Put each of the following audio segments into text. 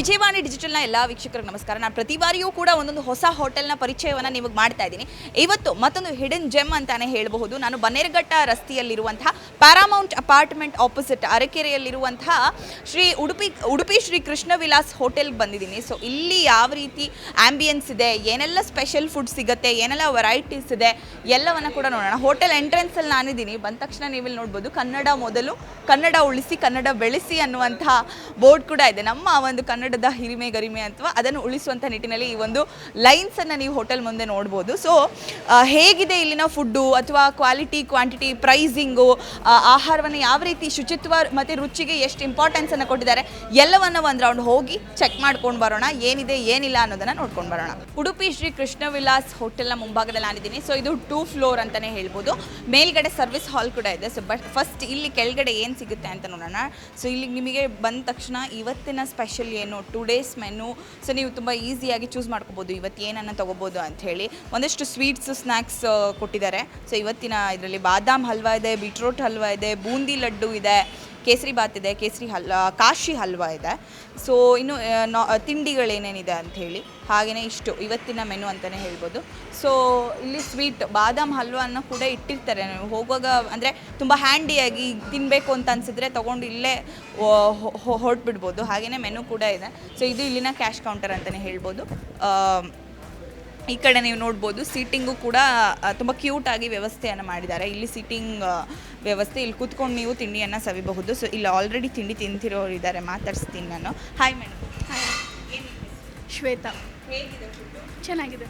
ವಿಜಯವಾಣಿ ಡಿಜಿಟಲ್ನ ಎಲ್ಲ ವೀಕ್ಷಕರಿಗೆ ನಮಸ್ಕಾರ. ನಾನು ಪ್ರತಿ ಬಾರಿಯೂ ಕೂಡ ಒಂದೊಂದು ಹೊಸ ಹೋಟೆಲ್ನ ಪರಿಚಯವನ್ನು ನಿಮಗೆ ಮಾಡ್ತಾ ಇದ್ದೀನಿ. ಇವತ್ತು ಮತ್ತೊಂದು ಹಿಡನ್ ಜೆಮ್ ಅಂತಾನೆ ಹೇಳಬಹುದು. ನಾನು ಬನ್ನೇರಘಟ್ಟ ರಸ್ತೆಯಲ್ಲಿರುವಂತಹ ಪ್ಯಾರಾಮೌಂಟ್ ಅಪಾರ್ಟ್ಮೆಂಟ್ ಆಪೋಸಿಟ್ ಅರಕೆರೆಯಲ್ಲಿರುವಂತಹ ಶ್ರೀ ಉಡುಪಿ ಉಡುಪಿ ಶ್ರೀ ಕೃಷ್ಣ ವಿಲಾಸ್ ಹೋಟೆಲ್ಗೆ ಬಂದಿದ್ದೀನಿ. ಸೊ ಇಲ್ಲಿ ಯಾವ ರೀತಿ ಆಂಬಿಯನ್ಸ್ ಇದೆ, ಏನೆಲ್ಲ ಸ್ಪೆಷಲ್ ಫುಡ್ ಸಿಗುತ್ತೆ, ಏನೆಲ್ಲ ವೆರೈಟೀಸ್ ಇದೆ, ಎಲ್ಲವನ್ನ ಕೂಡ ನೋಡೋಣ. ಹೋಟೆಲ್ ಎಂಟ್ರೆನ್ಸಲ್ಲಿ ನಾನಿದ್ದೀನಿ. ಬಂದ ತಕ್ಷಣ ನೀವಿಲ್ಲಿ ನೋಡ್ಬೋದು, ಕನ್ನಡ ಮೊದಲು, ಕನ್ನಡ ಉಳಿಸಿ, ಕನ್ನಡ ಬೆಳೆಸಿ ಅನ್ನುವಂತಹ ಬೋರ್ಡ್ ಕೂಡ ಇದೆ. ನಮ್ಮ ಒಂದು ಕನ್ನಡದ ಹಿರಿಮೆ ಗರಿಮೆ ಅಥವಾ ಅದನ್ನು ಉಳಿಸುವಂಥ ನಿಟ್ಟಿನಲ್ಲಿ ಈ ಒಂದು ಲೈನ್ಸನ್ನು ನೀವು ಹೋಟೆಲ್ ಮುಂದೆ ನೋಡ್ಬೋದು. ಸೊ ಹೇಗಿದೆ ಇಲ್ಲಿನ ಫುಡ್ಡು ಅಥವಾ ಕ್ವಾಲಿಟಿ ಕ್ವಾಂಟಿಟಿ ಪ್ರೈಸಿಂಗು ಆಹಾರವನ್ನು ಯಾವ ರೀತಿ ಶುಚಿತ್ವ ಮತ್ತು ರುಚಿಗೆ ಎಷ್ಟು ಇಂಪಾರ್ಟೆನ್ಸನ್ನು ಕೊಟ್ಟಿದ್ದಾರೆ ಎಲ್ಲವನ್ನು ಒಂದು ರೌಂಡ್ ಹೋಗಿ ಚೆಕ್ ಮಾಡ್ಕೊಂಡು ಬರೋಣ. ಏನಿದೆ, ಏನಿಲ್ಲ ಅನ್ನೋದನ್ನು ನೋಡ್ಕೊಂಡು ಬರೋಣ. ಉಡುಪಿ ಶ್ರೀ ಕೃಷ್ಣ ವಿಲಾಸ್ ಹೋಟೆಲ್ನ ಮುಂಭಾಗದಲ್ಲಿ ನಾನಿದ್ದೀನಿ. ಸೊ ಇದು ಟೂ ಫ್ಲೋರ್ ಅಂತಲೇ ಹೇಳ್ಬೋದು. ಮೇಲ್ಗಡೆ ಸರ್ವಿಸ್ ಹಾಲ್ ಕೂಡ ಇದೆ. ಸೊ ಬಟ್ ಫಸ್ಟ್ ಇಲ್ಲಿ ಕೆಳಗಡೆ ಏನು ಸಿಗುತ್ತೆ ಅಂತ ನೋಡೋಣ. ಸೊ ಇಲ್ಲಿ ನಿಮಗೆ ಬಂದ ತಕ್ಷಣ ಇವತ್ತಿನ ಸ್ಪೆಷಲ್ ಏನು? Two days menu. ಸೊ ನೀವು ತುಂಬ ಈಸಿಯಾಗಿ ಚೂಸ್ ಮಾಡ್ಕೋಬೋದು. ಇವತ್ತು ಏನನ್ನು ತೊಗೋಬೋದು ಹೇಳಿ. ಒಂದಷ್ಟು ಸ್ವೀಟ್ಸ್ ಸ್ನ್ಯಾಕ್ಸ್ ಕೊಟ್ಟಿದ್ದಾರೆ. ಸೊ ಇವತ್ತಿನ ಇದರಲ್ಲಿ ಬಾದಾಮ್ ಹಲ್ವಾ ಇದೆ, ಬೀಟ್ರೋಟ್ ಹಲ್ವಾ ಇದೆ, ಬೂಂದಿ ಲಡ್ಡು ಇದೆ, ಕೇಸರಿ ಬಾತ್ ಇದೆ, ಕೇಸರಿ ಹಲ್ವಾ ಕಾಶಿ ಹಲ್ವಾ ಇದೆ. ಸೊ ಇನ್ನು ತಿಂಡಿಗಳೇನೇನಿದೆ ಅಂತ ಹೇಳಿ. ಹಾಗೆಯೇ ಇಷ್ಟು, ಇವತ್ತಿನ ಮೆನು ಅಂತಲೇ ಹೇಳ್ಬೋದು. ಸೊ ಇಲ್ಲಿ ಸ್ವೀಟ್ ಬಾದಾಮ್ ಹಲ್ವಾನ ಕೂಡ ಇಟ್ಟಿರ್ತಾರೆ. ನೀವು ಹೋಗುವಾಗ ಅಂದರೆ ತುಂಬ ಹ್ಯಾಂಡಿಯಾಗಿ ತಿನ್ನಬೇಕು ಅಂತ ಅನಿಸಿದ್ರೆ ತೊಗೊಂಡು ಇಲ್ಲೇ ಹೊರಟ್ಬಿಡ್ಬೋದು. ಹಾಗೆಯೇ ಮೆನು ಕೂಡ ಇದೆ. ಸೊ ಇದು ಇಲ್ಲಿನ ಕ್ಯಾಶ್ ಕೌಂಟರ್ ಅಂತಲೇ ಹೇಳ್ಬೋದು. ಈ ಕಡೆ ನೀವು ನೋಡ್ಬೋದು ಸೀಟಿಂಗು ಕೂಡ ತುಂಬ ಕ್ಯೂಟಾಗಿ ವ್ಯವಸ್ಥೆಯನ್ನು ಮಾಡಿದ್ದಾರೆ. ಇಲ್ಲಿ ಸೀಟಿಂಗ್ ವ್ಯವಸ್ಥೆ, ಇಲ್ಲಿ ಕೂತ್ಕೊಂಡು ನೀವು ತಿಂಡಿಯನ್ನು ಸವಿಬಹುದು. ಸೊ ಇಲ್ಲಿ ಆಲ್ರೆಡಿ ತಿಂಡಿ ತಿಂತಿರೋರು ಇದ್ದಾರೆ ಮಾತಾಡಿಸ್ತೀನಿ ನಾನು. Hi madam Shweta. ಹೇಗಿದೆ ಫುಡ್ಡು ಚೆನ್ನಾಗಿದೆ.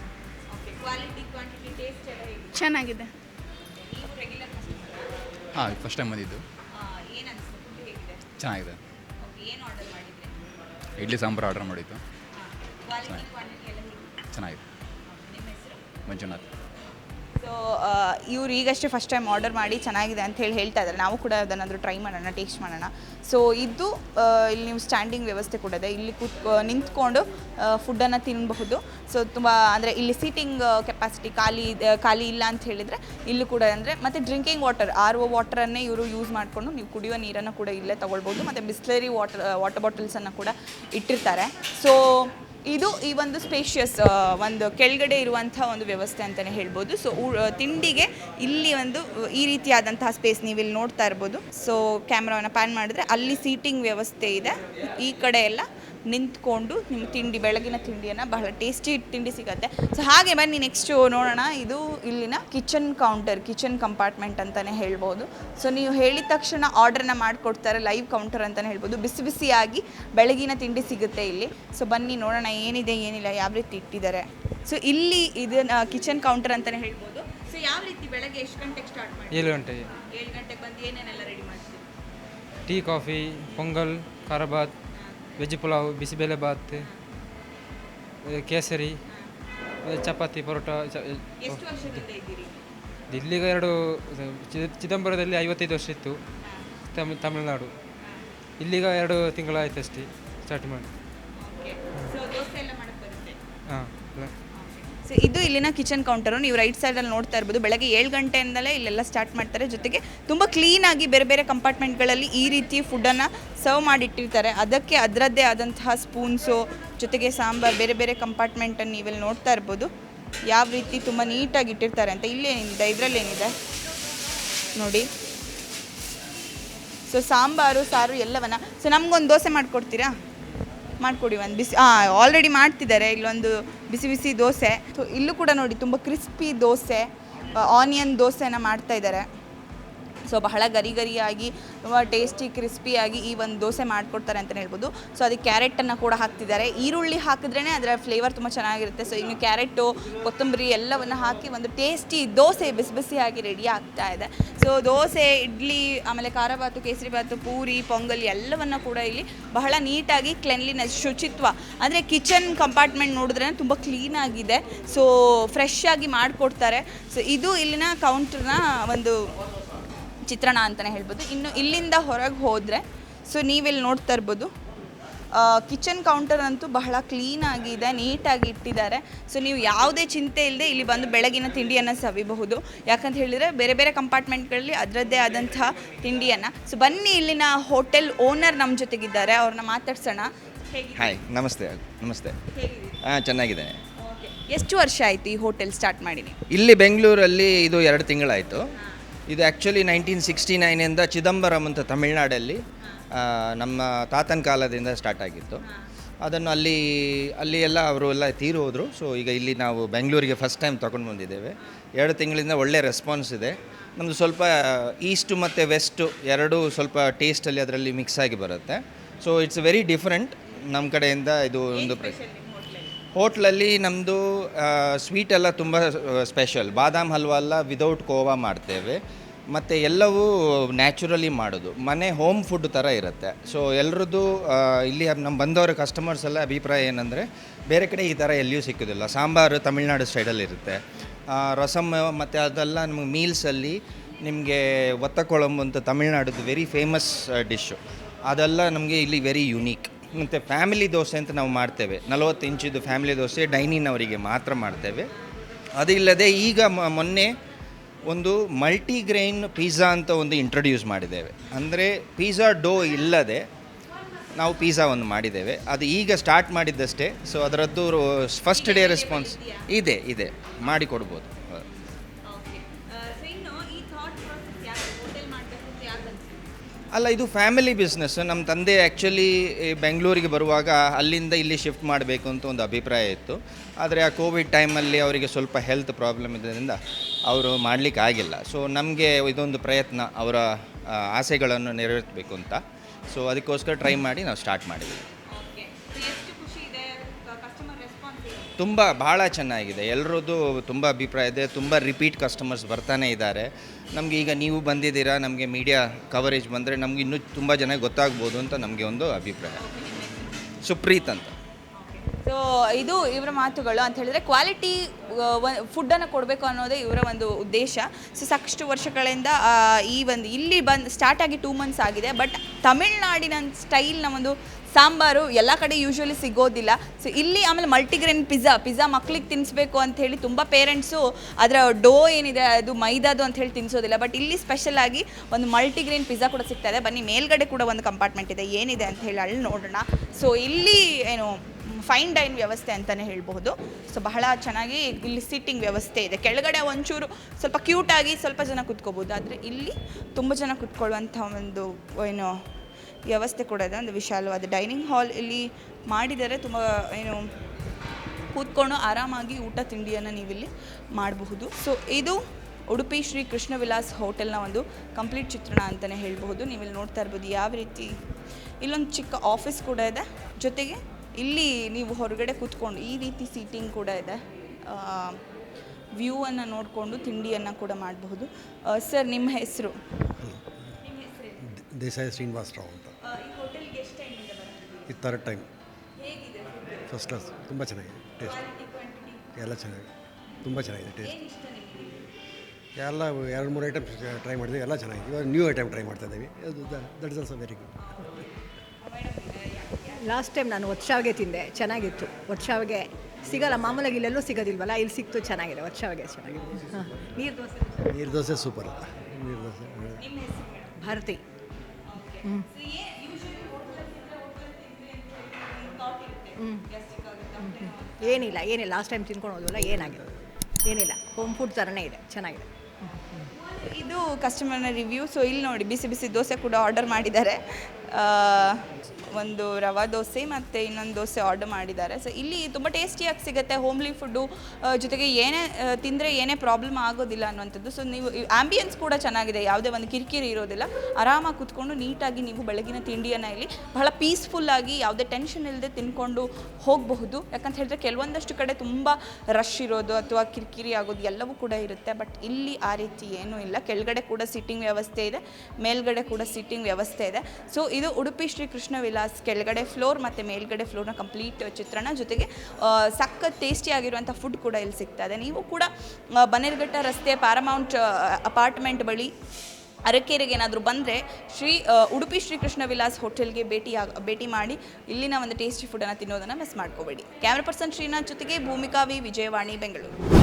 ಓಕೆ ಕ್ವಾಲಿಟಿ ಕ್ವಾಂಟಿಟಿ ಟೇಸ್ಟ್ ಎಲ್ಲ ಹೇಗಿದೆ? ಚೆನ್ನಾಗಿದೆ. ನೀವು ರೆಗ್ಯುಲರ್ ಹಾಂ ಫಸ್ಟ್ ಟೈಮ್ ಬಂದಿದ್ದು. ಏನು ಅನಿಸ್ತು? ಫುಡ್ ಹೇಗಿದೆ? ಚೆನ್ನಾಗಿದೆ. ಓಕೆ ಏನು ಆರ್ಡರ್ ಮಾಡಿದ್ರಿ? ಇಡ್ಲಿ ಸಾಂಬಾರು ಆರ್ಡರ್ ಮಾಡಿದ್ದು. ಕ್ವಾಲಿಟಿ ಕ್ವಾಂಟಿಟಿ ಎಲ್ಲ ಹೇಗಿದೆ? ಚೆನ್ನಾಗಿದೆ. ನಿಮ್ಮ ಹೆಸರು? ಮಂಜುನಾಥ್. ಸೊ ಇವ್ರು ಈಗಷ್ಟೇ ಫಸ್ಟ್ ಟೈಮ್ ಆರ್ಡರ್ ಮಾಡಿ ಚೆನ್ನಾಗಿದೆ ಅಂತ ಹೇಳಿ ಹೇಳ್ತಾ ಇದ್ದಾರೆ. ನಾವು ಕೂಡ ಅದನ್ನಾದರೂ ಟ್ರೈ ಮಾಡೋಣ ಟೇಸ್ಟ್ ಮಾಡೋಣ. ಸೊ ಇದು ಇಲ್ಲಿ ನೀವು ಸ್ಟ್ಯಾಂಡಿಂಗ್ ವ್ಯವಸ್ಥೆ ಕೂಡ ಇದೆ. ಇಲ್ಲಿ ಕೂತ್ ನಿಂತ್ಕೊಂಡು ಫುಡ್ಡನ್ನು ತಿನ್ನಬಹುದು ಸೊ ತುಂಬ, ಅಂದರೆ ಇಲ್ಲಿ ಸೀಟಿಂಗ್ ಕೆಪಾಸಿಟಿ ಖಾಲಿ ಖಾಲಿ ಇಲ್ಲ ಅಂತ ಹೇಳಿದರೆ, ಇಲ್ಲೂ ಕೂಡ ಅಂದರೆ ಮತ್ತು ಡ್ರಿಂಕಿಂಗ್ ವಾಟರ್ ಆರ್ ಒ ವಾಟರನ್ನೇ ಇವರು ಯೂಸ್ ಮಾಡಿಕೊಂಡು ನೀವು ಕುಡಿಯುವ ನೀರನ್ನು ಕೂಡ ಇಲ್ಲೇ ತೊಗೊಳ್ಬೋದು ಮತ್ತು ಬಿಸ್ಲರಿ ವಾಟರ್ ವಾಟರ್ ಬಾಟಲ್ಸನ್ನು ಕೂಡ ಇಟ್ಟಿರ್ತಾರೆ. ಸೊ ಇದು ಈ ಒಂದು ಸ್ಪೇಷಿಯಸ್ ಒಂದು ಕೆಳಗಡೆ ಇರುವಂಥ ಒಂದು ವ್ಯವಸ್ಥೆ ಅಂತಲೇ ಹೇಳ್ಬೋದು. ಸೊ ತಿಂಡಿಗೆ ಇಲ್ಲಿ ಒಂದು, ಈ ರೀತಿಯಾದಂತಹ ಸ್ಪೇಸ್ ನೀವು ಇಲ್ಲಿ ನೋಡ್ತಾ ಇರ್ಬೋದು. ಸೊ ಕ್ಯಾಮ್ರಾವನ್ನು ಪ್ಯಾನ್ ಮಾಡಿದ್ರೆ ಅಲ್ಲಿ ಸೀಟಿಂಗ್ ವ್ಯವಸ್ಥೆ ಇದೆ. ಈ ಕಡೆ ಎಲ್ಲ ನಿಂತ್ಕೊಂಡು ನಿಮ್ಮ ತಿಂಡಿ ಬೆಳಗಿನ ತಿಂಡಿಯನ್ನು ಬಹಳ ಟೇಸ್ಟಿ ತಿಂಡಿ ಸಿಗುತ್ತೆ. ಸೊ ಹಾಗೆ ಬನ್ನಿ ನೆಕ್ಸ್ಟು ನೋಡೋಣ. ಇದು ಇಲ್ಲಿನ ಕಿಚನ್ ಕೌಂಟರ್ ಕಿಚನ್ ಕಂಪಾರ್ಟ್ಮೆಂಟ್ ಅಂತಲೇ ಹೇಳ್ಬೋದು. ಸೊ ನೀವು ಹೇಳಿದ ತಕ್ಷಣ ಆರ್ಡ್ರನ್ನ ಮಾಡಿಕೊಡ್ತಾರೆ ಲೈವ್ ಕೌಂಟರ್ ಅಂತಲೇ ಹೇಳ್ಬೋದು. ಬಿಸಿ ಬಿಸಿಯಾಗಿ ಬೆಳಗಿನ ತಿಂಡಿ ಸಿಗುತ್ತೆ ಇಲ್ಲಿ. ಸೊ ಬನ್ನಿ ನೋಡೋಣ ಏನಿದೆ ಏನಿಲ್ಲ ಯಾವ ರೀತಿ ಇಟ್ಟಿದ್ದಾರೆ. ಸೊ ಇಲ್ಲಿ ಇದನ್ನ ಕಿಚನ್ ಕೌಂಟರ್ ಅಂತಲೇ ಹೇಳ್ಬೋದು. ಸೊ ಯಾವ ರೀತಿ ಬೆಳಗ್ಗೆ ಎಷ್ಟು ಗಂಟೆಗೆ ಸ್ಟಾರ್ಟ್ ಮಾಡಿ ಏಳು ಗಂಟೆಗೆ. ಏಳು ಗಂಟೆಗೆ ಬಂದು ಏನೇನೆಲ್ಲ ರೆಡಿ ಮಾಡ್ತೀವಿ tea coffee pongal khara bath veg pulao bisibele bath kesari chapati paratha ಎಷ್ಟು ವರ್ಷದಿಂದ ಇದ್ದೀರಿ? ಇಲ್ಲಿಗ ಎರಡು ಚಿ- ಚಿದಂಬರದಲ್ಲಿ ಐವತ್ತೈದು ವರ್ಷ ಇತ್ತು. ತಮಿಳ್ ತಮಿಳುನಾಡು. ಇಲ್ಲಿಗ ಎರಡು ತಿಂಗಳಾಯ್ತು ಅಷ್ಟೇ ಸ್ಟಾರ್ಟ್ ಮಾಡಿ. ಓಕೆ ಸೊ ದೋಸೆ ಎಲ್ಲ ಮಾಡಕ್ಕೆ ಬರುತ್ತೆ? ಹಾಂ ಸೊ ಇದು ಇಲ್ಲಿನ ಕಿಚನ್ ಕೌಂಟರು ನೀವು ರೈಟ್ ಸೈಡಲ್ಲಿ ನೋಡ್ತಾ ಇರ್ಬೋದು. ಬೆಳಗ್ಗೆ ಏಳು ಗಂಟೆಯಿಂದಲೇ ಇಲ್ಲೆಲ್ಲ ಸ್ಟಾರ್ಟ್ ಮಾಡ್ತಾರೆ. ಜೊತೆಗೆ ತುಂಬ ಕ್ಲೀನಾಗಿ ಬೇರೆ ಬೇರೆ ಕಂಪಾರ್ಟ್ಮೆಂಟ್ಗಳಲ್ಲಿ ಈ ರೀತಿ ಫುಡ್ಡನ್ನು ಸರ್ವ್ ಮಾಡಿಟ್ಟಿರ್ತಾರೆ. ಅದಕ್ಕೆ ಅದರದ್ದೇ ಆದಂತಹ ಸ್ಪೂನ್ಸು, ಜೊತೆಗೆ ಸಾಂಬಾರ್, ಬೇರೆ ಬೇರೆ ಕಂಪಾರ್ಟ್ಮೆಂಟನ್ನು ನೀವೆಲ್ಲಿ ನೋಡ್ತಾ ಇರ್ಬೋದು. ಯಾವ ರೀತಿ ತುಂಬ ನೀಟಾಗಿ ಇಟ್ಟಿರ್ತಾರೆ ಅಂತ ಇಲ್ಲೇನಿದೆ ಇದರಲ್ಲೇನಿದೆ ನೋಡಿ. ಸೊ ಸಾಂಬಾರು, ಸಾರು ಎಲ್ಲವನ್ನ ಸೊ ನಮಗೊಂದು ದೋಸೆ ಮಾಡಿಕೊಡ್ತೀರಾ? ಮಾಡಿಕೊಡಿ ಒಂದು ಬಿಸಿ ಹಾಂ ಆಲ್ರೆಡಿ ಮಾಡ್ತಿದ್ದಾರೆ ಇಲ್ಲೊಂದು ಬಿಸಿ ಬಿಸಿ ದೋಸೆ. ಸೊ ಇಲ್ಲೂ ಕೂಡ ನೋಡಿ, ತುಂಬ ಕ್ರಿಸ್ಪಿ ದೋಸೆ ಆನಿಯನ್ ದೋಸೆನ ಮಾಡ್ತಾ ಇದ್ದಾರೆ. ಸೊ ಬಹಳ ಗರಿ ಗರಿಯಾಗಿ ತುಂಬ ಟೇಸ್ಟಿ ಕ್ರಿಸ್ಪಿಯಾಗಿ ಈ ಒಂದು ದೋಸೆ ಮಾಡಿಕೊಡ್ತಾರೆ ಅಂತಲೇ ಹೇಳ್ಬೋದು. ಸೊ ಅದಕ್ಕೆ ಕ್ಯಾರೆಟನ್ನು ಕೂಡ ಹಾಕ್ತಿದ್ದಾರೆ. ಈರುಳ್ಳಿ ಹಾಕಿದ್ರೇ ಅದರ ಫ್ಲೇವರ್ ತುಂಬ ಚೆನ್ನಾಗಿರುತ್ತೆ. ಸೊ ಇನ್ನು ಕ್ಯಾರೆಟು ಕೊತ್ತಂಬರಿ ಎಲ್ಲವನ್ನು ಹಾಕಿ ಒಂದು ಟೇಸ್ಟಿ ದೋಸೆ ಬಿಸಿ ಬಿಸಿಯಾಗಿ ರೆಡಿ ಆಗ್ತಾ ಇದೆ. ಸೊ ದೋಸೆ, ಇಡ್ಲಿ, ಆಮೇಲೆ ಖಾರ ಬಾತು ಕೇಸರಿ ಬಾತು ಪೂರಿ, ಪೊಂಗಲ್ ಎಲ್ಲವನ್ನು ಕೂಡ ಇಲ್ಲಿ ಬಹಳ ನೀಟಾಗಿ ಕ್ಲೆನ್ಲಿನೆಸ್ ಶುಚಿತ್ವ ಅಂದರೆ ಕಿಚನ್ ಕಂಪಾರ್ಟ್ಮೆಂಟ್ ನೋಡಿದ್ರೆ ತುಂಬ ಕ್ಲೀನಾಗಿದೆ ಸೊ ಫ್ರೆಶ್ ಆಗಿ ಮಾಡಿಕೊಡ್ತಾರೆ. ಸೊ ಇದು ಇಲ್ಲಿನ ಕೌಂಟ್ರನ್ನ ಒಂದು ಚಿತ್ರಣ ಅಂತಲೇ ಹೇಳ್ಬೋದು. ಇನ್ನು ಇಲ್ಲಿಂದ ಹೊರಗೆ ಹೋದರೆ ಸೊ ನೀವಿಲ್ಲಿ ನೋಡ್ತಾ ಇರ್ಬೋದು ಕಿಚನ್ ಕೌಂಟರ್ ಅಂತೂ ಬಹಳ ಕ್ಲೀನಾಗಿದೆ ನೀಟಾಗಿ ಇಟ್ಟಿದ್ದಾರೆ. ಸೊ ನೀವು ಯಾವುದೇ ಚಿಂತೆ ಇಲ್ಲದೆ ಇಲ್ಲಿ ಬಂದು ಬೆಳಗಿನ ತಿಂಡಿಯನ್ನು ಸವಿಬಹುದು. ಯಾಕಂತ ಹೇಳಿದರೆ ಬೇರೆ ಬೇರೆ ಕಂಪಾರ್ಟ್ಮೆಂಟ್ಗಳಲ್ಲಿ ಅದರದ್ದೇ ಆದಂತಹ ತಿಂಡಿಯನ್ನು. ಸೊ ಬನ್ನಿ ಇಲ್ಲಿನ ಹೋಟೆಲ್ ಓನರ್ ನಮ್ಮ ಜೊತೆಗಿದ್ದಾರೆ. ಅವ್ರನ್ನ ಮಾತಾಡ್ಸೋಣ. ಹಾಯ್ ನಮಸ್ತೆ ನಮಸ್ತೆ. ಹಾಂ ಚೆನ್ನಾಗಿದ್ದೇನೆ. ಎಷ್ಟು ವರ್ಷ ಆಯಿತು ಈ ಹೋಟೆಲ್ ಸ್ಟಾರ್ಟ್ ಮಾಡಿ ಇಲ್ಲಿ ಬೆಂಗಳೂರಲ್ಲಿ ಇದು ಎರಡು ತಿಂಗಳಾಯಿತು. ಇದು ಆ್ಯಕ್ಚುಲಿ ನೈನ್ಟೀನ್ ಸಿಕ್ಸ್ಟಿ ನೈನಿಂದ ಚಿದಂಬರಂ ಅಂತ ತಮಿಳ್ನಾಡಲ್ಲಿ ನಮ್ಮ ತಾತನ ಕಾಲದಿಂದ ಸ್ಟಾರ್ಟ್ ಆಗಿತ್ತು. ಅದನ್ನು ಅಲ್ಲಿ ಅಲ್ಲಿ ಎಲ್ಲ ಅವರು ಎಲ್ಲ ತೀರು ಹೋದರು ಸೊ ಈಗ ಇಲ್ಲಿ ನಾವು ಬೆಂಗಳೂರಿಗೆ ಫಸ್ಟ್ ಟೈಮ್ ತೊಗೊಂಡು ಬಂದಿದ್ದೇವೆ. ಎರಡು ತಿಂಗಳಿಂದ ಒಳ್ಳೆ ರೆಸ್ಪಾನ್ಸ್ ಇದೆ. ನಮ್ಮದು ಸ್ವಲ್ಪ ಈಸ್ಟು ಮತ್ತು ವೆಸ್ಟು ಎರಡೂ ಸ್ವಲ್ಪ ಟೇಸ್ಟಲ್ಲಿ ಅದರಲ್ಲಿ ಮಿಕ್ಸ್ ಆಗಿ ಬರುತ್ತೆ. ಸೊ ಇಟ್ಸ್ ವೆರಿ ಡಿಫ್ರೆಂಟ್ ನಮ್ಮ ಕಡೆಯಿಂದ ಇದು ಒಂದು ಪ್ರ ಹೋಟ್ಲಲ್ಲಿ ನಮ್ಮದು ಸ್ವೀಟ್ ಎಲ್ಲ ತುಂಬ ಸ್ಪೆಷಲ್ ಬಾದಾಮ್ ಹಲ್ವಾ ಎಲ್ಲ ವಿದೌಟ್ ಕೋವಾ ಮಾಡ್ತೇವೆ. ಮತ್ತು ಎಲ್ಲವೂ ನ್ಯಾಚುರಲಿ ಮಾಡೋದು. ಮನೆ ಹೋಮ್ ಫುಡ್ ಥರ ಇರುತ್ತೆ. ಸೊ ಎಲ್ಲರದ್ದು ಇಲ್ಲಿ ನಮ್ಮ ಬಂದವರ ಕಸ್ಟಮರ್ಸ್ ಎಲ್ಲ ಅಭಿಪ್ರಾಯ ಏನಂದರೆ, ಬೇರೆ ಕಡೆ ಈ ಥರ ಎಲ್ಲಿಯೂ ಸಿಕ್ಕೋದಿಲ್ಲ. ಸಾಂಬಾರು ತಮಿಳ್ನಾಡು ಸ್ಟೈಡಲ್ಲಿ ಇರುತ್ತೆ. ರಸಮ್ ಮತ್ತು ಅದೆಲ್ಲ ನಮಗೆ ಮೀಲ್ಸಲ್ಲಿ ನಿಮಗೆ ಒತ್ತಕೊಳಂಬು ಅಂತ ತಮಿಳ್ನಾಡದ್ದು ವೆರಿ ಫೇಮಸ್ ಡಿಶ್ಶು ಅದೆಲ್ಲ ನಮಗೆ ಇಲ್ಲಿ ವೆರಿ ಯುನೀಕ್ ಮತ್ತು ಫ್ಯಾಮಿಲಿ ದೋಸೆ ಅಂತ ನಾವು ಮಾಡ್ತೇವೆ. ನಲವತ್ತು ಇಂಚಿದ್ದು ಫ್ಯಾಮಿಲಿ ದೋಸೆ ಡೈನಿನ್ ಅವರಿಗೆ ಮಾತ್ರ ಮಾಡ್ತೇವೆ. ಅದಿಲ್ಲದೆ ಈಗ ಮೊನ್ನೆ ಒಂದು ಮಲ್ಟಿಗ್ರೈನ್ ಪಿಜ್ಜಾ ಅಂತ ಒಂದು ಇಂಟ್ರೊಡ್ಯೂಸ್ ಮಾಡಿದ್ದೇವೆ. ಅಂದರೆ ಪಿಜ್ಜಾ ಡೋ ಇಲ್ಲದೆ ನಾವು ಪಿಜ್ಜಾ ಒಂದು ಮಾಡಿದ್ದೇವೆ. ಅದು ಈಗ ಸ್ಟಾರ್ಟ್ ಮಾಡಿದ್ದಷ್ಟೇ. ಸೊ ಅದರದ್ದು ಫಸ್ಟ್ ಡೇ ರೆಸ್ಪಾನ್ಸ್ ಇದೆ ಇದೆ. ಮಾಡಿಕೊಡ್ಬೋದು ಅಲ್ಲ ಇದು ಫ್ಯಾಮಿಲಿ ಬಿಸ್ನೆಸ್ ನಮ್ಮ ತಂದೆ ಆ್ಯಕ್ಚುಲಿ ಬೆಂಗಳೂರಿಗೆ ಬರುವಾಗ ಅಲ್ಲಿಂದ ಇಲ್ಲಿ ಶಿಫ್ಟ್ ಮಾಡಬೇಕು ಅಂತ ಒಂದು ಅಭಿಪ್ರಾಯ ಇತ್ತು. ಆದರೆ ಆ ಕೋವಿಡ್ ಟೈಮಲ್ಲಿ ಅವರಿಗೆ ಸ್ವಲ್ಪ ಹೆಲ್ತ್ ಪ್ರಾಬ್ಲಮ್ ಇದ್ದರಿಂದ ಅವರು ಮಾಡಲಿಕ್ಕೆ ಆಗಿಲ್ಲ. ಸೊ ನಮಗೆ ಇದೊಂದು ಪ್ರಯತ್ನ ಅವರ ಆಸೆಗಳನ್ನು ನೆರವೇರಿಸಬೇಕು ಅಂತ. ಸೊ ಅದಕ್ಕೋಸ್ಕರ ಟ್ರೈ ಮಾಡಿ ನಾವು ಸ್ಟಾರ್ಟ್ ಮಾಡಿದ್ದೀವಿ ತುಂಬ ಭಾಳ ಚೆನ್ನಾಗಿದೆ. ಎಲ್ಲರದ್ದು ತುಂಬ ಅಭಿಪ್ರಾಯ ಇದೆ. ತುಂಬ ರಿಪೀಟ್ ಕಸ್ಟಮರ್ಸ್ ಬರ್ತಾನೆ ಇದ್ದಾರೆ. ನಮಗೆ ಈಗ ನೀವು ಬಂದಿದ್ದೀರಾ, ನಮಗೆ ಮೀಡಿಯಾ ಕವರೇಜ್ ಬಂದರೆ ನಮಗೆ ಇನ್ನೂ ತುಂಬ ಜನ ಗೊತ್ತಾಗ್ಬೋದು ಅಂತ ನಮಗೆ ಒಂದು ಅಭಿಪ್ರಾಯ. ಸುಪ್ರೀತ್ ಅಂತ. ಸೊ ಇದು ಇವರ ಮಾತುಗಳು ಅಂತ ಹೇಳಿದ್ರೆ ಕ್ವಾಲಿಟಿ ಫುಡ್ಡನ್ನು ಕೊಡಬೇಕು ಅನ್ನೋದೇ ಇವರ ಒಂದು ಉದ್ದೇಶ. ಸೊ ಸಾಕಷ್ಟು ವರ್ಷಗಳಿಂದ ಈ ಒಂದು ಇಲ್ಲಿ ಬಂದು ಸ್ಟಾರ್ಟ್ ಆಗಿ ಟೂ ಮಂತ್ಸ್ ಆಗಿದೆ ಬಟ್ ತಮಿಳ್ನಾಡಿನ ಸ್ಟೈಲ್ನ ಒಂದು ಸಾಂಬಾರು ಎಲ್ಲ ಕಡೆ ಯೂಶ್ವಲಿ ಸಿಗೋದಿಲ್ಲ. ಸೊ ಇಲ್ಲಿ ಆಮೇಲೆ ಮಲ್ಟಿಗ್ರೇನ್ ಪಿಜ್ಜಾ ಪಿಜ್ಜಾ ಮಕ್ಳಿಗೆ ತಿನ್ನಿಸ್ಬೇಕು ಅಂತ ತುಂಬ ಪೇರೆಂಟ್ಸು ಅದರ ಡೋ ಏನಿದೆ, ಅದು ಮೈದಾದು ಅಂತ ಹೇಳಿ ತಿನ್ನಿಸೋದಿಲ್ಲ ಬಟ್ ಇಲ್ಲಿ ಸ್ಪೆಷಲ್ ಆಗಿ ಒಂದು ಮಲ್ಟಿಗ್ರೇನ್ ಪಿಜ್ಜಾ ಕೂಡ ಸಿಗ್ತಾ ಇದೆ. ಬನ್ನಿ, ಮೇಲ್ಗಡೆ ಕೂಡ ಒಂದು ಕಂಪಾರ್ಟ್ಮೆಂಟ್ ಇದೆ. ಏನಿದೆ ಅಂತ ಹೇಳಿ ಅಲ್ಲಿ ನೋಡೋಣ. ಸೊ ಇಲ್ಲಿ ಏನು ಫೈನ್ ಡೈನ್ ವ್ಯವಸ್ಥೆ ಅಂತಲೇ ಹೇಳಬಹುದು. ಸೊ ಬಹಳ ಚೆನ್ನಾಗಿ ಇಲ್ಲಿ ಸೀಟಿಂಗ್ ವ್ಯವಸ್ಥೆ ಇದೆ. ಕೆಳಗಡೆ ಒಂಚೂರು ಸ್ವಲ್ಪ ಕ್ಯೂಟಾಗಿ ಸ್ವಲ್ಪ ಜನ ಕುತ್ಕೋಬೋದು. ಆದರೆ ಇಲ್ಲಿ ತುಂಬ ಜನ ಕುತ್ಕೊಳ್ಳುವಂಥ ಒಂದು, ಏನು ವ್ಯವಸ್ಥೆ ಕೂಡ ಇದೆ ಒಂದು ವಿಶಾಲವಾದ ಡೈನಿಂಗ್ ಹಾಲ್ ಇಲ್ಲಿ ಮಾಡಿದರೆ ತುಂಬ, ಏನು, ಕೂತ್ಕೊಂಡು ಆರಾಮಾಗಿ ಊಟ ತಿಂಡಿಯನ್ನು ನೀವಿಲ್ಲಿ ಮಾಡಬಹುದು. ಸೊ ಇದು ಉಡುಪಿ ಶ್ರೀ ಕೃಷ್ಣ ವಿಲಾಸ್ ಹೋಟೆಲ್ನ ಒಂದು ಕಂಪ್ಲೀಟ್ ಚಿತ್ರಣ ಅಂತಲೇ ಹೇಳಬಹುದು. ನೀವಿಲ್ಲಿ ನೋಡ್ತಾ ಇರ್ಬೋದು ಯಾವ ರೀತಿ ಇಲ್ಲೊಂದು ಚಿಕ್ಕ ಆಫೀಸ್ ಕೂಡ ಇದೆ. ಜೊತೆಗೆ ಇಲ್ಲಿ ನೀವು ಹೊರಗಡೆ ಕೂತ್ಕೊಂಡು ಈ ರೀತಿ ಸೀಟಿಂಗ್ ಕೂಡ ಇದೆ. ವ್ಯೂವನ್ನು ನೋಡಿಕೊಂಡು ತಿಂಡಿಯನ್ನು ಕೂಡ ಮಾಡಬಹುದು. ಸರ್ ನಿಮ್ಮ ಹೆಸರು? ದೇಸಾಯಿ ಶ್ರೀನಿವಾಸರಾವ್ ಅಂತ. ಇದು ಥರ್ಡ್ ಟೈಮ್. ಫಸ್ಟ್ ಕ್ಲಾಸ್ ತುಂಬ ಚೆನ್ನಾಗಿದೆ ಟೇಸ್ಟ್ ಎಲ್ಲ ಚೆನ್ನಾಗಿದೆ ತುಂಬ ಚೆನ್ನಾಗಿದೆ ಟೇಸ್ಟ್ ಎಲ್ಲ ಎರಡು ಮೂರು ಐಟಮ್ಸ್ ಟ್ರೈ ಮಾಡಿದ್ವಿ ಎಲ್ಲ ಚೆನ್ನಾಗಿದೆ. ಇವಾಗ ನ್ಯೂ ಐಟಮ್ ಟ್ರೈ ಮಾಡ್ತಾ ಇದ್ದೀವಿ. That is also very good last time ನಾನು ಒಟ್ಸಾವಿಗೆ ತಿಂದೆ ಚೆನ್ನಾಗಿತ್ತು. ಒಟ್ಸಾವಿಗೆ ಸಿಗಲ್ಲ ಮಾಮೂಲಾಗಿ ಇಲ್ಲೆಲ್ಲೂ ಸಿಗೋದಿಲ್ವಲ್ಲ ಇಲ್ಲಿ ಸಿಕ್ತು ಚೆನ್ನಾಗಿದೆ ಒಟ್ಸಾವಿಗೆ ಚೆನ್ನಾಗಿದೆ. ಹಾಂ. ನೀರು ದೋಸೆ ನೀರು ದೋಸೆ ಸೂಪರ್ ನೀರು ದೋಸೆ ಭಾರತಿ. ಏನಿಲ್ಲ ಏನಿಲ್ಲ. ಲಾಸ್ಟ್ ಟೈಮ್ ತಿನ್ಕೊಂಡು ಹೋದಲ್ಲ ಏನಾಗಿದೆ? ಏನಿಲ್ಲ. ಹೋಮ್ ಫುಡ್ ಥರನೇ ಇದೆ. ಚೆನ್ನಾಗಿದೆ. ಇದು ಕಸ್ಟಮರ್ನ ರಿವ್ಯೂ ಸೊ ಇಲ್ಲಿ ನೋಡಿ, ಬಿಸಿ ಬಿಸಿ ದೋಸೆ ಕೂಡ ಆರ್ಡರ್ ಮಾಡಿದ್ದಾರೆ. ಒಂದು ರವಾ ದೋಸೆ ಮತ್ತು ಇನ್ನೊಂದು ದೋಸೆ ಆರ್ಡರ್ ಮಾಡಿದ್ದಾರೆ. ಸೊ ಇಲ್ಲಿ ತುಂಬ ಟೇಸ್ಟಿಯಾಗಿ ಸಿಗುತ್ತೆ. ಹೋಮ್ಲಿ ಫುಡ್ಡು ಜೊತೆಗೆ ಏನೇ ತಿಂದರೆ ಏನೇ ಪ್ರಾಬ್ಲಮ್ ಆಗೋದಿಲ್ಲ ಅನ್ನುವಂಥದ್ದು. ಸೊ ನೀವು ಆ್ಯಂಬಿಯನ್ಸ್ ಕೂಡ ಚೆನ್ನಾಗಿದೆ. ಯಾವುದೇ ಒಂದು ಕಿರಿಕಿರಿ ಇರೋದಿಲ್ಲ. ಆರಾಮಾಗಿ ಕೂತ್ಕೊಂಡು ನೀಟಾಗಿ ನೀವು ಬೆಳಗಿನ ತಿಂಡಿಯನ್ನು ಇಲ್ಲಿ ಬಹಳ ಪೀಸ್ಫುಲ್ಲಾಗಿ ಯಾವುದೇ ಟೆನ್ಷನ್ ಇಲ್ಲದೆ ತಿನ್ಕೊಂಡು ಹೋಗಬಹುದು. ಯಾಕಂತ ಹೇಳಿದ್ರೆ ಕೆಲವೊಂದಷ್ಟು ಕಡೆ ತುಂಬ ರಶ್ ಇರೋದು ಅಥವಾ ಕಿರಿಕಿರಿ ಆಗೋದು ಎಲ್ಲವೂ ಕೂಡ ಇರುತ್ತೆ. ಬಟ್ ಇಲ್ಲಿ ಆ ರೀತಿ ಏನೂ ಇಲ್ಲ. ಕೆಳಗಡೆ ಕೂಡ ಸಿಟ್ಟಿಂಗ್ ವ್ಯವಸ್ಥೆ ಇದೆ. ಮೇಲ್ಗಡೆ ಕೂಡ ಸಿಟ್ಟಿಂಗ್ ವ್ಯವಸ್ಥೆ ಇದೆ. ಸೊ ಇದು ಉಡುಪಿ ಶ್ರೀ ಕೃಷ್ಣ ವಿಲಾಸ್ ಕೆಳಗಡೆ ಫ್ಲೋರ್ ಮತ್ತು ಮೇಲ್ಗಡೆ ಫ್ಲೋರ್ನ ಕಂಪ್ಲೀಟ್ ಚಿತ್ರಣ ಜೊತೆಗೆ ಸಖತ್ ಟೇಸ್ಟಿ ಆಗಿರುವಂಥ ಫುಡ್ ಕೂಡ ಇಲ್ಲಿ ಸಿಗ್ತಾ ಇದೆ. ನೀವು ಕೂಡ ಬನೇರ್ಘಟ್ಟ ರಸ್ತೆ ಪ್ಯಾರಮೌಂಟ್ ಅಪಾರ್ಟ್ಮೆಂಟ್ ಬಳಿ ಅರಕೇರಿಗೆ ಏನಾದರೂ ಬಂದರೆ ಶ್ರೀ ಉಡುಪಿ ಶ್ರೀ ಕೃಷ್ಣ ವಿಲಾಸ್ ಹೋಟೆಲ್ಗೆ ಭೇಟಿ ಭೇಟಿ ಮಾಡಿ ಇಲ್ಲಿನ ಒಂದು ಟೇಸ್ಟಿ ಫುಡನ್ನು ತಿನ್ನೋದನ್ನು ಮಿಸ್ ಮಾಡ್ಕೋಬೇಡಿ. ಕ್ಯಾಮ್ರಾ ಪರ್ಸನ್ ಶ್ರೀನಾಥ್ ಜೊತೆಗೆ ಭೂಮಿಕಾ ವಿ ವಿಜಯವಾಣಿ, ಬೆಂಗಳೂರು.